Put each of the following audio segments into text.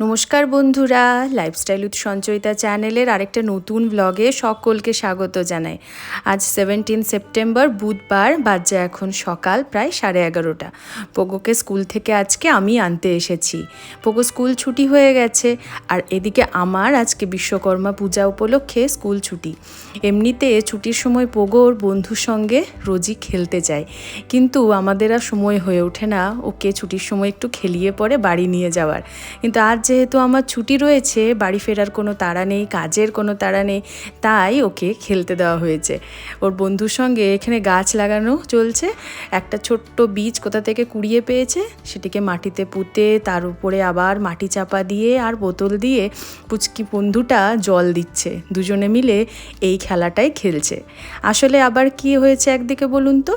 নমস্কার বন্ধুরা lifestyle with Sanchayita চ্যানেলের আরেকটা নতুন ব্লগে সকলকে স্বাগত জানাই। আজ সেভেন্টিন সেপ্টেম্বর বুধবার বাজে এখন সকাল, প্রায় সাড়ে এগারোটা। পোগোকে স্কুল থেকে আজকে আমি আনতে এসেছি। পোগো স্কুল ছুটি হয়ে গেছে, আর এদিকে আমার আজকে বিশ্বকর্মা পূজা উপলক্ষে স্কুল ছুটি। এমনিতে ছুটির সময় পোগো ওর বন্ধুর সঙ্গে রোজই খেলতে যায়। কিন্তু আমাদের আর সময় হয়ে ওঠে না, ওকে ছুটির সময় একটু খেলিয়ে পরে বাড়ি নিয়ে যাওয়ার। কিন্তু আজ যেহেতু আমার ছুটি রয়েছে, বাড়ি ফেরার কোনো তাড়া নেই, কাজের কোনো তাড়া নেই, তাই ওকে খেলতে দেওয়া হয়েছে। ওর বন্ধুর সঙ্গে এখানে গাছ লাগানো চলছে। একটা ছোট্ট বীজ কোথা থেকে কুড়িয়ে পেয়েছে, সেটিকে মাটিতে পুঁতে তার উপরে আবার মাটি চাপা দিয়ে আর বোতল দিয়ে পুচকি বন্ধুটা জল দিচ্ছে। দুজনে মিলে এই খেলাটাই খেলছে। আসলে আবার কি হয়েছে একদিকে বলুন তো?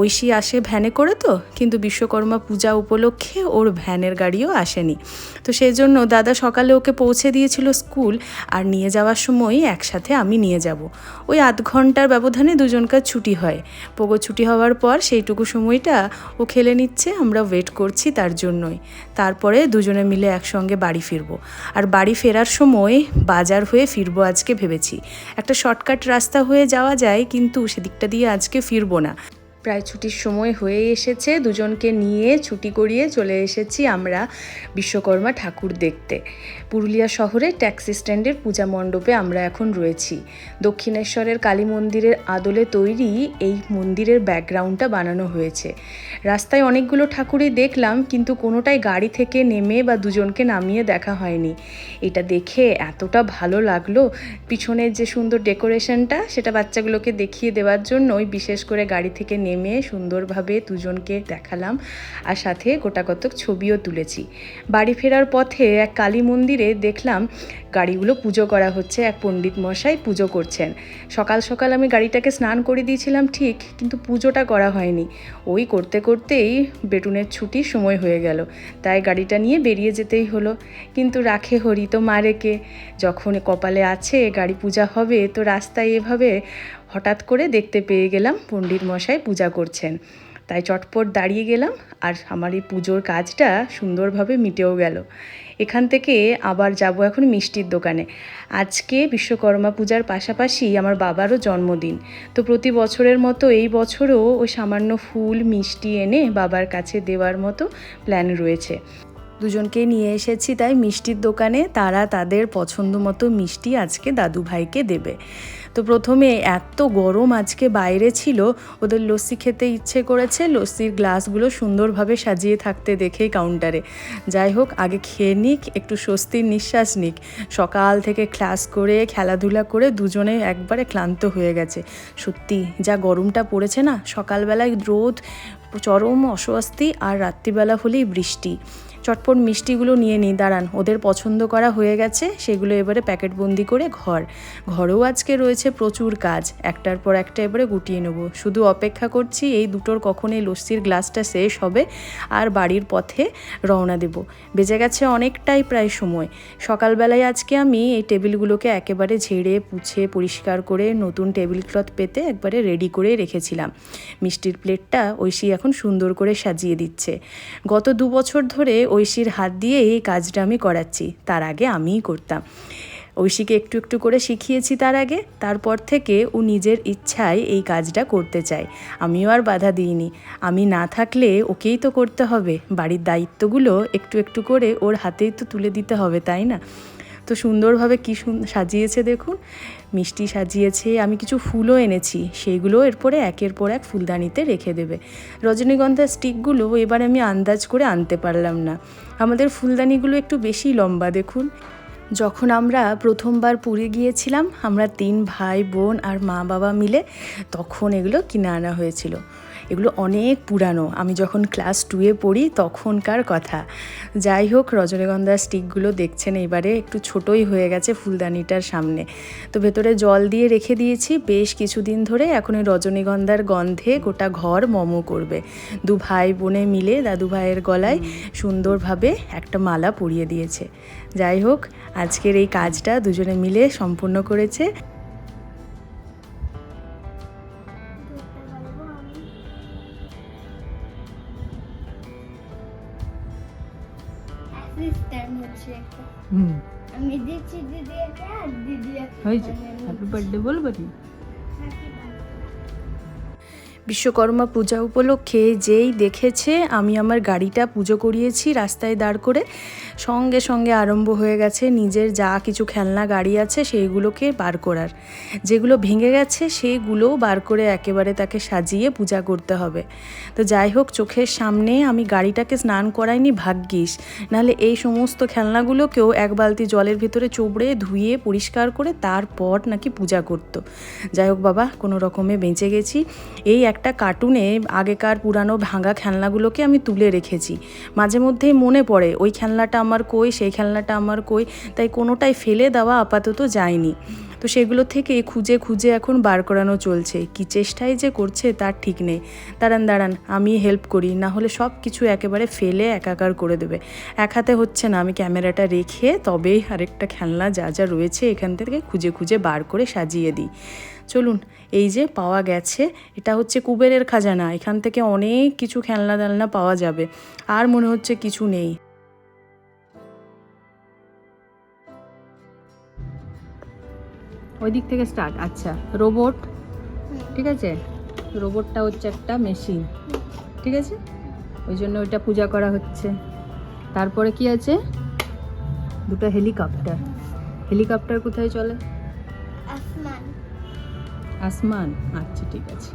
ঐশী আসে ভ্যানে করে তো, কিন্তু বিশ্বকর্মা পূজা উপলক্ষে ওর ভ্যানের গাড়িও আসেনি। তো সেই জন্য দাদা সকালে ওকে পৌঁছে দিয়েছিল স্কুল আর নিয়ে যাওয়ার সময় একসাথে আমি নিয়ে যাব। ওই আধ ঘণ্টার ব্যবধানে দুজনকার ছুটি হয়। পোগো ছুটি হওয়ার পর সেইটুকু সময়টা ও খেলে নিচ্ছে, আমরা ওয়েট করছি তার জন্যই। তারপরে দুজনে মিলে একসঙ্গে বাড়ি ফিরবো। আর বাড়ি ফেরার সময় বাজার হয়ে ফিরবো আজকে ভেবেছি। একটা শর্টকাট রাস্তা হয়ে যাওয়া যায়, কিন্তু সেদিকটা দিয়ে আজকে ফিরবো না। প্রায় ছুটির সময় হয়ে এসেছে। দুজনকে নিয়ে ছুটি করিয়ে চলে এসেছি আমরা বিশ্বকর্মা ঠাকুর দেখতে। পুরুলিয়া শহরে ট্যাক্সি স্ট্যান্ডের পূজা মণ্ডপে আমরা এখন রয়েছি। দক্ষিণেশ্বরের কালী মন্দিরের আদলে তৈরি এই মন্দিরের ব্যাকগ্রাউন্ডটা বানানো হয়েছে। রাস্তায় অনেকগুলো ঠাকুরই দেখলাম, কিন্তু কোনোটাই গাড়ি থেকে নেমে বা দুজনকে নামিয়ে দেখা হয়নি। এটা দেখে এতটা ভালো লাগল। পিছনের যে সুন্দর ডেকোরেশনটা, সেটা বাচ্চাগুলোকে দেখিয়ে দেওয়ার জন্যই বিশেষ করে গাড়ি থেকে নেমে সুন্দরভাবে দুজনকে দেখালাম আর সাথে গোটা কতক ছবিও তুলেছি। বাড়ি ফেরার পথে এক কালী মন্দিরে দেখলাম গাড়িগুলো পুজো করা হচ্ছে, এক পণ্ডিত মশাই পুজো করছেন। সকাল সকাল আমি গাড়িটাকে স্নান করে দিয়েছিলাম ঠিক, কিন্তু পুজোটা করা হয়নি। ওই করতে করতেই বেটুনের ছুটির সময় হয়ে গেল, তাই গাড়িটা নিয়ে বেরিয়ে যেতেই হলো। কিন্তু রাখে হরি তো মারেকে, যখন কপালে আছে গাড়ি পূজা হবে তো রাস্তায় এভাবে হঠাৎ করে দেখতে পেয়ে গেলাম পণ্ডিত মশাই পূজা করছেন। তাই চটপট দাঁড়িয়ে গেলাম আর আমার এই পুজোর কাজটা সুন্দরভাবে মিটেও গেল। এখান থেকে আবার যাব এখন মিষ্টির দোকানে। আজকে বিশ্বকর্মা পূজার পাশাপাশি আমার বাবারও জন্মদিন। তো প্রতি বছরের মতো এই বছরও ওই সামান্য ফুল, মিষ্টি এনে বাবার কাছে দেওয়ার মতো প্ল্যান রয়েছে। দুজনকে নিয়ে এসেছি, তাই মিষ্টির দোকানে তারা তাদের পছন্দ মতো মিষ্টি আজকে দাদু ভাইকে দেবে। তো প্রথমে এত গরম আজকে বাইরে ছিল, ওদের লস্যি খেতে ইচ্ছে করেছে, লস্যির গ্লাসগুলো সুন্দরভাবে সাজিয়ে থাকতে দেখেই কাউন্টারে। যাই হোক, আগে খেয়ে নিক, একটু স্বস্তির নিঃশ্বাস নিক। সকাল থেকে ক্লাস করে, খেলাধুলা করে দুজনে একবারে ক্লান্ত হয়ে গেছে। সত্যি, যা গরমটা পড়েছে না, সকালবেলায় রোদ, চরম অস্বস্তি আর রাত্রিবেলা হলেই বৃষ্টি। চটপট মিষ্টিগুলো নিয়ে নিই দাঁড়ান। ওদের পছন্দ করা হয়ে গেছে, সেগুলো এবারে প্যাকেটবন্দি করে ঘর। ঘরেও আজকে রয়েছে প্রচুর কাজ। একটার পর একটা এবারে গুটিয়ে নেব। শুধু অপেক্ষা করছি এই দুটোর কখন এই লস্যির গ্লাসটা শেষ হবে আর বাড়ির পথে রওনা দেব। বেজে গেছে অনেকটাই প্রায় সময়। সকালবেলায় আজকে আমি এই টেবিলগুলোকে একেবারে ঝেড়ে, পুছে, পরিষ্কার করে নতুন টেবিল ক্লথ পেতে একবারে রেডি করে রেখেছিলাম। মিষ্টির প্লেটটা ঐশী এখন সুন্দর করে সাজিয়ে দিচ্ছে। গত দু বছর ধরে ঐশীর হাত দিয়ে এই কাজটা আমি করাচ্ছি। তার আগে আমিই করতাম। ঐশীকে একটু একটু করে শিখিয়েছি তার আগে। তারপর থেকে ও নিজের ইচ্ছায় এই কাজটা করতে চায়। আমিও আর বাধা দিইনি। আমি না থাকলে ওকেই তো করতে হবে। বাড়ির দায়িত্বগুলো একটু একটু করে ওর হাতেই তো তুলে দিতে হবে, তাই না? তো সুন্দরভাবে কী সাজিয়েছে দেখুন। মিষ্টি সাজিয়েছে, আমি কিছু ফুলও এনেছি, সেইগুলো এরপরে একের পর এক ফুলদানিতে রেখে দেবে। রজনীগন্ধার স্টিকগুলো এবার আমি আন্দাজ করে আনতে পারলাম না। আমাদের ফুলদানিগুলো একটু বেশি লম্বা দেখুন। যখন আমরা প্রথমবার পুরী গিয়েছিলাম, আমরা তিন ভাই, বোন আর মা বাবা মিলে তখন এগুলো কিনে আনা হয়েছিল। এগুলো অনেক পুরানো। আমি যখন ক্লাস টুয়ে পড়ি তখনকার কথা। যাই হোক, রজনীগন্ধার স্টিকগুলো দেখছেন এবারে, একটু ছোটই হয়ে গেছে ফুলদানিটার সামনে। তো ভেতরে জল দিয়ে রেখে দিয়েছি, বেশ কিছুদিন ধরে এখন এই রজনীগন্ধার গন্ধে গোটা ঘর মমো করবে। দু ভাই বোনে মিলে দাদু ভাইয়ের গলায় সুন্দরভাবে একটা মালা পরিয়ে দিয়েছে। যাই হোক, আজকের এই কাজটা দুজনে মিলে সম্পূর্ণ করেছে। હોય છે. હેપી બર્થડે બોલ બધી বিশ্বকর্মা পূজা উপলক্ষে যেই দেখেছে, আমি আমার গাড়িটা পুজো করিয়েছি রাস্তায় দাঁড় করে। সঙ্গে সঙ্গে আরম্ভ হয়ে গেছে নিজের যা কিছু খেলনা, গাড়ি আছে সেইগুলোকে বার করার। যেগুলো ভেঙে গেছে সেইগুলোও বার করে একেবারে তাকে সাজিয়ে পূজা করতে হবে। তো যাই হোক, চোখের সামনে আমি গাড়িটাকে স্নান করাইনি, ভাগ্যিস। নাহলে এই সমস্ত খেলনাগুলোকেও এক বালতি জলের ভিতরে চোবড়ে ধুয়ে পরিষ্কার করে তারপর নাকি পূজা করতো। যাই হোক বাবা, কোনো রকমে বেঁচে গেছি। এই একটা কার্টুনে আগেকার পুরানো ভাঙা খেলনাগুলোকে আমি তুলে রেখেছি। মাঝে মধ্যেই মনে পড়ে, ওই খেলনাটা আমার কই, সেই খেলনাটা আমার কই? তাই কোনোটাই ফেলে দেওয়া আপাতত যায়নি। তো সেগুলো থেকে খুঁজে খুঁজে এখন বার করানো চলছে। কি চেষ্টাই যে করছে তার ঠিক নেই। দাঁড়ান দাঁড়ান আমি হেল্প করি, না হলে সব কিছু একেবারে ফেলে একাকার করে দেবে। এক হাতে হচ্ছে না, আমি ক্যামেরাটা রেখে তবেই আরেকটা খেলনা যা যা রয়েছে এখান থেকে খুঁজে খুঁজে বার করে সাজিয়ে দিই। চলুন, এই যে পাওয়া গেছে, এটা হচ্ছে কুবেরের খাজানা। এখান থেকে অনেক কিছু খেলনা দালনা পাওয়া যাবে। আর মনে হচ্ছে কিছু নেই। ওই দিক থেকে স্টার্ট আচ্ছা রোবট ঠিক আছে? রোবটটা হচ্ছে একটা মেশিন ঠিক আছে? ওই জন্য ওইটা পূজা করা হচ্ছে। তারপরে কি আছে? দুটো হেলিকপ্টার হেলিকপ্টার কোথায় চলে? আসমান। আসমান। আচ্ছা ঠিক আছে।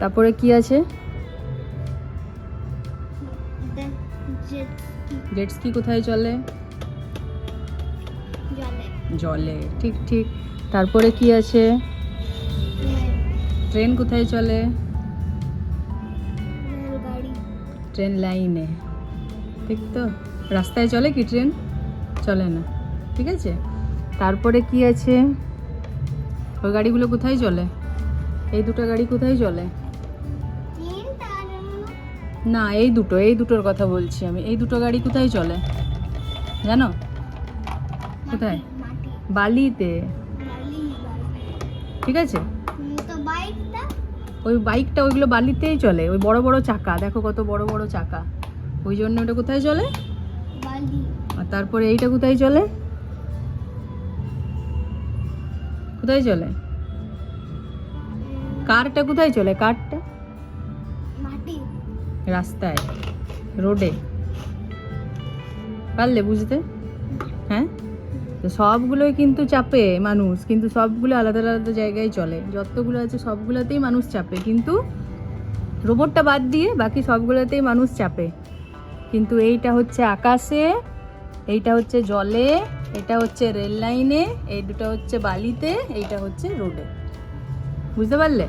তারপরে কি আছে? The জেটস কি কোথায় চলে? জলে। ঠিক ঠিক। তারপরে কি আছে? ট্রেন কোথায় চলে? ট্রেন লাইনে। ঠিক তো? রাস্তায় চলে কি ট্রেন? চলে না। ঠিক আছে? তারপরে কি আছে? ওই গাড়িগুলো কোথায় চলে? এই দুটো গাড়ি কোথায় চলে? না এই দুটো এই দুটোর কথা বলছি আমি। এই দুটো গাড়ি কোথায় চলে? জানো? কোথায়? বালিতে? বালি বালি ঠিক আছে? ওই বাইকটা ওইগুলো বালিতেই চলে, ওই বড় বড় চাকা। দেখো কত বড় বড় চাকা। ওই জন্য ওটা কোথায় চলে? আর তারপরে এইটা কোথায় চলে? কোথায় চলে? কারটা কোথায় চলে? কারটা? রাস্তায়, রোডে। পারলে বুঝতে? তো সবগুলোই কিন্তু চাপে মানুষ, কিন্তু সবগুলো আলাদা আলাদা জায়গায় চলে। যতগুলো আছে সবগুলোতেই মানুষ চাপে, কিন্তু রোবটটা বাদ দিয়ে বাকি সবগুলোতেই মানুষ চাপে। কিন্তু এইটা হচ্ছে আকাশে, এইটা হচ্ছে জলে, এটা হচ্ছে রেল লাইনে এই দুটো হচ্ছে বালিতে, এইটা হচ্ছে রোডে বুঝতে পারলে?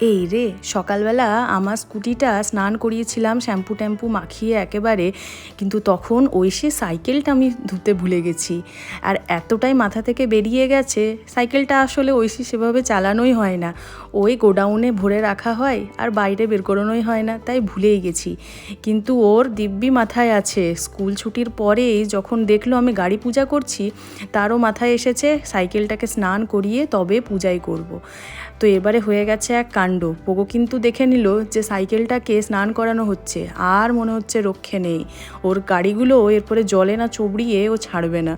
এই রে, সকালবেলা আমার স্কুটিটা স্নান করিয়েছিলাম, শ্যাম্পু ট্যাম্পু মাখিয়ে একেবারে, কিন্তু তখন ওই সে সাইকেলটা আমি ধুতে ভুলে গেছি। আর এতটাই মাথা থেকে বেরিয়ে গেছে, সাইকেলটা আসলে ঐশী সেভাবে চালানোই হয় না। ওই গোডাউনে ভরে রাখা হয় আর বাইরে বের করানোই হয় না, তাই ভুলেই গেছি। কিন্তু ওর দিব্যি মাথায় আছে। স্কুল ছুটির পরেই যখন দেখল আমি গাড়ি পূজা করছি, তারও মাথায় এসেছে, সাইকেলটাকে স্নান করিয়ে তবে পূজাই করব। তো এবারে হয়ে গেছে এক কাণ্ড। পোগো কিন্তু দেখে নিল যে সাইকেলটাকে স্নান করানো হচ্ছে, আর মনে হচ্ছে রক্ষে নেই। ওর গাড়িগুলো এরপরে জলে না চবড়িয়ে ও ছাড়বে না।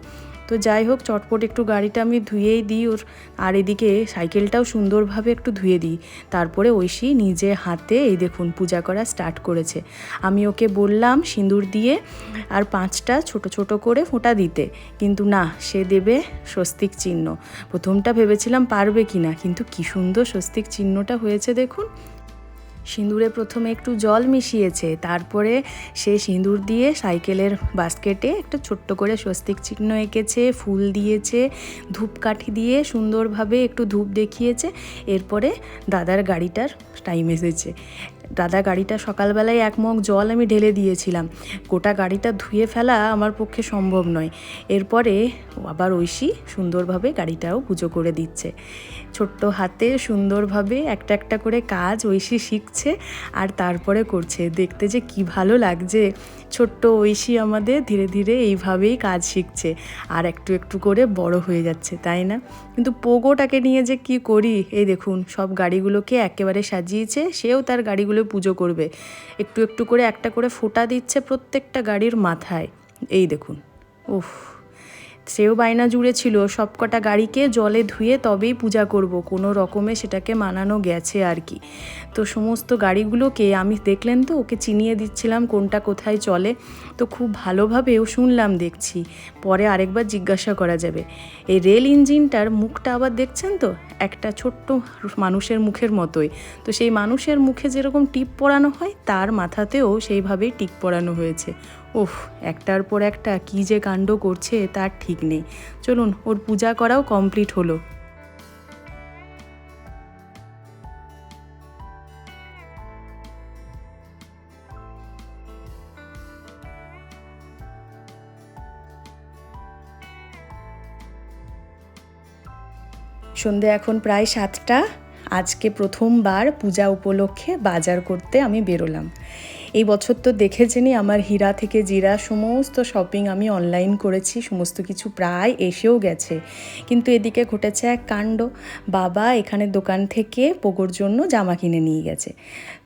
তো যাই হোক, চটপট একটু গাড়িটা আমি ধুয়েই দিই ওর। আর এদিকে সাইকেলটাও সুন্দরভাবে একটু ধুয়ে দিই। তারপরে ঐশী নিজে হাতে, এই দেখুন, পূজা করা স্টার্ট করেছে। আমি ওকে বললাম সিঁদুর দিয়ে আর পাঁচটা ছোট ছোট করে ফোঁটা দিতে। কিন্তু না, সে দেবে স্বস্তিক চিহ্ন। প্রথমটা ভেবেছিলাম পারবে কি না কিন্তু কি সুন্দর স্বস্তিক চিহ্নটা হয়েছে দেখুন। সিঁদুরে প্রথমে একটু জল মিশিয়েছে, তারপরে সে সিঁদুর দিয়ে সাইকেলের বাস্কেটে একটা ছোট্ট করে স্বস্তিক চিহ্ন এঁকেছে, ফুল দিয়েছে, ধূপকাঠি দিয়ে সুন্দরভাবে একটু ধূপ দেখিয়েছে, এরপরে দাদার গাড়িটার টাইম এসেছে। দাদা গাড়িটা সকালবেলায় এক মগ জল আমি ঢেলে দিয়েছিলাম। গোটা গাড়িটা ধুয়ে ফেলা আমার পক্ষে সম্ভব নয়। এরপরে আবার ঐশী সুন্দরভাবে গাড়িটাও পুজো করে দিচ্ছে। ছোট্ট হাতে সুন্দরভাবে একটা একটা করে কাজ ঐশী শিখছে আর তারপরে করছে। দেখতে যে কি ভালো লাগছে। ছোট্ট ঐশী আমাদের ধীরে ধীরে এইভাবেই কাজ শিখছে। আর একটু একটু করে বড় হয়ে যাচ্ছে, তাই না? কিন্তু পোগোটাকে নিয়ে যে কি করি? এই দেখুন, সব গাড়িগুলোকে একেবারে সাজিয়েছে। সেও তার গাড়িগুলো পুজো করবে। একটু একটু করে একটা করে ফোঁটা দিচ্ছে প্রত্যেকটা গাড়ির মাথায়। এই দেখুন। উফ। সেও বায়না জুড়ে ছিল। সব কটা গাড়িকে জলে ধুয়ে তবেই পূজা করব। কোনো রকমে সেটাকে মানানো গেছে আর কি। তো সমস্ত গাড়িগুলোকে আমি দেখলেন তো, ওকে চিনিয়ে দিচ্ছিলাম কোনটা কোথায় চলে। তো খুব ভালোভাবেও শুনলাম দেখছি। পরে আরেকবার জিজ্ঞাসা করা যাবে। এই রেল ইঞ্জিনটার মুখটা আবার দেখছেন তো? একটা ছোট্ট মানুষের মুখের মতোই। তো সেই মানুষের মুখে যেরকম টিপ পরানো হয়, তার মাথাতেও সেইভাবেই টিপ পরানো হয়েছে। উফ, একটার পর একটা কী যে কাণ্ড করছে তার ঠিক নেই। চলুন, ওর পূজা করাও কমপ্লিট হলো। সন্ধে এখন প্রায় সাতটা। আজকে প্রথমবার পূজা উপলক্ষে বাজার করতে আমি বেরোলাম। এই বছর তো দেখেছেনই আমার হীরা থেকে জিরা, সমস্ত শপিং আমি অনলাইন করেছি, সমস্ত কিছু প্রায় এসেও গেছে। কিন্তু এদিকে ঘটেছে এক কাণ্ড। বাবা এখানে দোকান থেকে পোগোর জন্য জামা কিনে নিয়ে গেছে।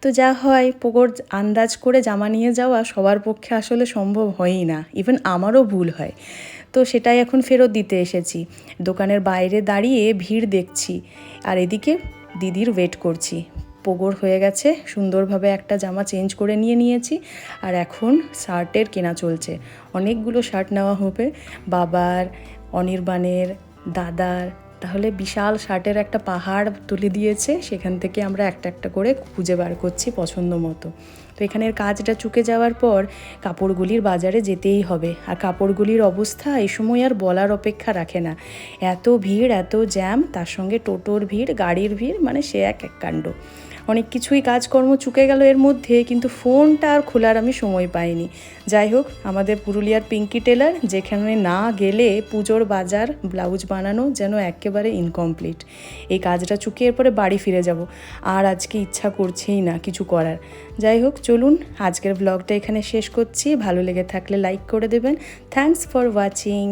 তো যা হয় পোগোর আন্দাজ করে জামা নিয়ে যাওয়া সবার পক্ষে আসলে সম্ভব হয়ই না। ইভেন আমারও ভুল হয়। তো সেটাই এখন ফেরত দিতে এসেছি। দোকানের বাইরে দাঁড়িয়ে ভিড় দেখছি। আর এদিকে দিদির ওয়েট করছি। পোগোর হয়ে গেছে। সুন্দরভাবে একটা জামা চেঞ্জ করে নিয়ে নিয়েছি। আর এখন শার্টের কেনা চলছে। অনেকগুলো শার্ট নেওয়া হবে। বাবার, অনির্বাণের, দাদার। তাহলে বিশাল শার্টের একটা পাহাড় তুলে দিয়েছে। সেখান থেকে আমরা একটা একটা করে খুঁজে বার করছি পছন্দ মতো। তো এখানের কাজটা চুকে যাওয়ার পর কাপড়গুলির বাজারে যেতেই হবে। আর কাপড়গুলির অবস্থা এই সময় আর বলার অপেক্ষা রাখে না। এত ভিড়, এত জ্যাম, তার সঙ্গে টোটোর ভিড়, গাড়ির ভিড় মানে সে এক এক কাণ্ড। অনেক কিছুই কাজকর্ম চুকে গেল এর মধ্যে, কিন্তু ফোনটা আর খোলার আমি সময় পাইনি। যাই হোক, আমাদের পুরুলিয়ার পিঙ্কি টেলার, যেখানে না গেলে পুজোর বাজার, ব্লাউজ বানানো যেন একেবারে ইনকমপ্লিট এই কাজটা চুকে এরপরে বাড়ি ফিরে যাব। আর আজকে ইচ্ছা করছেই না কিছু করার। যাই হোক, চলুন, আজকের ব্লগটা এখানে শেষ করছি। ভালো লেগে থাকলে লাইক করে দেবেন। Thanks for watching